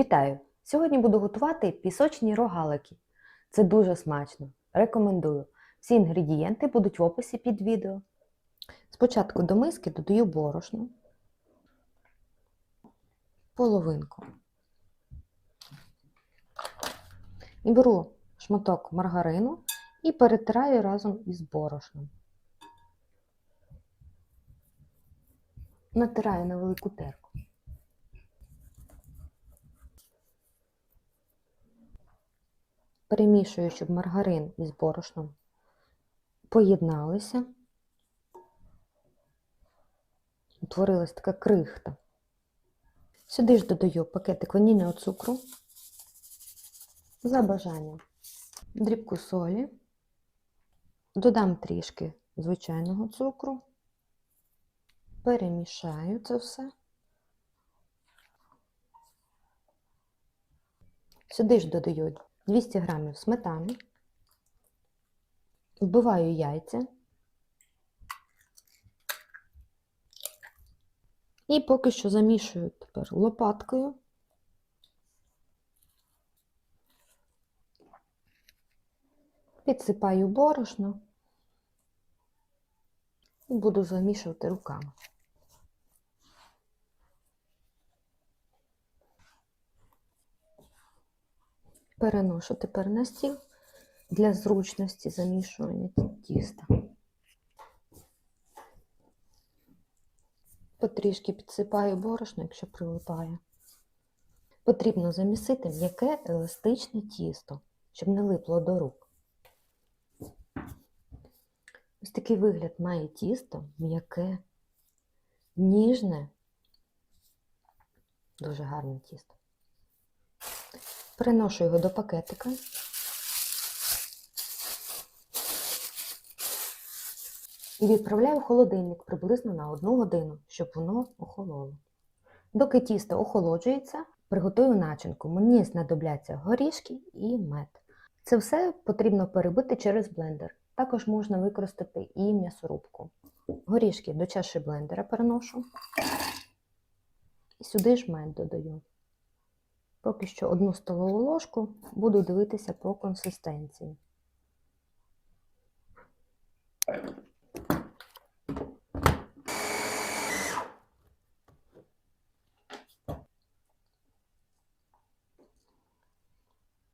Вітаю! Сьогодні буду готувати пісочні рогалики. Це дуже смачно. Рекомендую. Всі інгредієнти будуть в описі під відео. Спочатку до миски додаю борошно, половинку. І беру шматок маргарину і перетираю разом із борошном. Натираю на велику терку. Перемішую, щоб маргарин із борошном поєдналися. Утворилась така крихта. Сюди ж додаю пакетик ванільного цукру за бажанням, дрібку солі, додам трішки звичайного цукру, перемішаю це все. Сюди ж додаю 200 грамів сметани, вбиваю яйця і поки що замішую тепер лопаткою. Підсипаю борошно і буду замішувати руками. Переношу тепер на стіл для зручності замішування тіста. Потрішки підсипаю борошно, якщо прилипає. Потрібно замісити м'яке еластичне тісто, щоб не липло до рук. Ось такий вигляд має тісто, м'яке, ніжне, дуже гарне тісто. Переношу його до пакетика. І відправляю в холодильник приблизно на 1 годину, щоб воно охололо. Доки тісто охолоджується, приготую начинку. Мені знадобляться горішки і мед. Це все потрібно перебити через блендер. Також можна використати і м'ясорубку. Горішки до чаші блендера переношу. І сюди ж мед додаю. Поки що одну столову ложку буду дивитися по консистенції.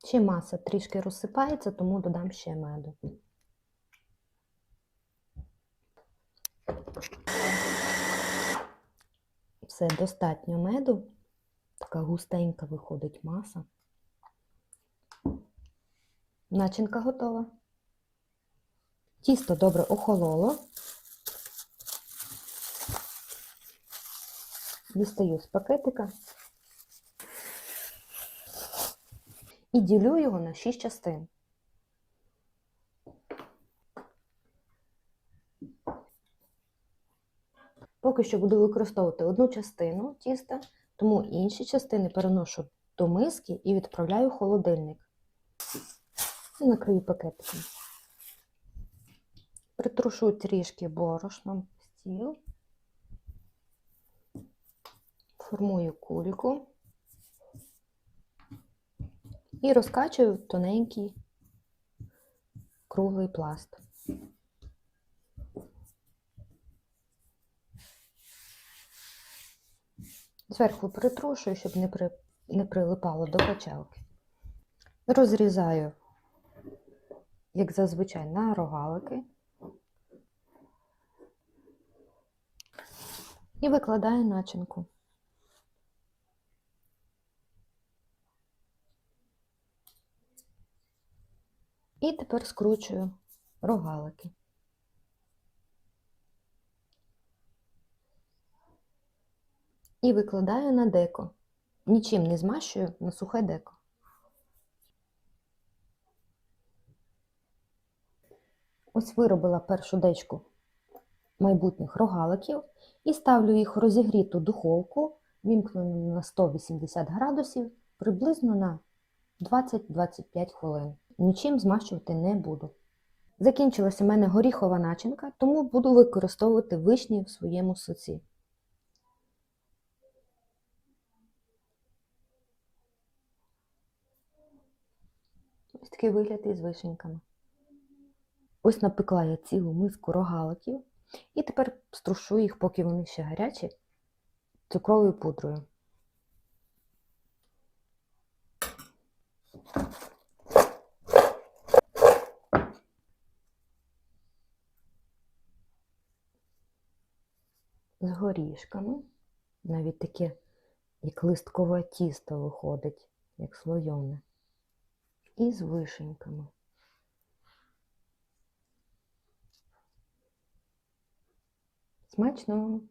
Ще маса трішки розсипається, тому додам ще меду. Все, достатньо меду. Така густенька виходить маса. Начинка готова. Тісто добре охололо. Дістаю з пакетика і ділю його на 6 частин. Поки що буду використовувати одну частину тіста, тому інші частини переношу до миски і відправляю в холодильник. І накрию пакетиком. Притрушу трішки борошном стіл, формую кульку і розкачую тоненький круглий пласт. Зверху притрушую, щоб не, при... не прилипало до качалки. Розрізаю, як зазвичай, на рогалики і викладаю начинку. І тепер скручую рогалики. І викладаю на деко. Нічим не змащую на сухе деко. Ось виробила першу дечку майбутніх рогаликів і ставлю їх в розігріту духовку, вімкнену на 180 градусів, приблизно на 20-25 хвилин. Нічим змащувати не буду. Закінчилася в мене горіхова начинка, тому буду використовувати вишні в своєму соці. Ось такий вигляд із вишеньками. Ось напекла я цілу миску рогаликів. І тепер струшу їх, поки вони ще гарячі, цукровою пудрою. З горішками. Навіть таке, як листкове тісто виходить, як слойоне. І з вишеньками. Смачно!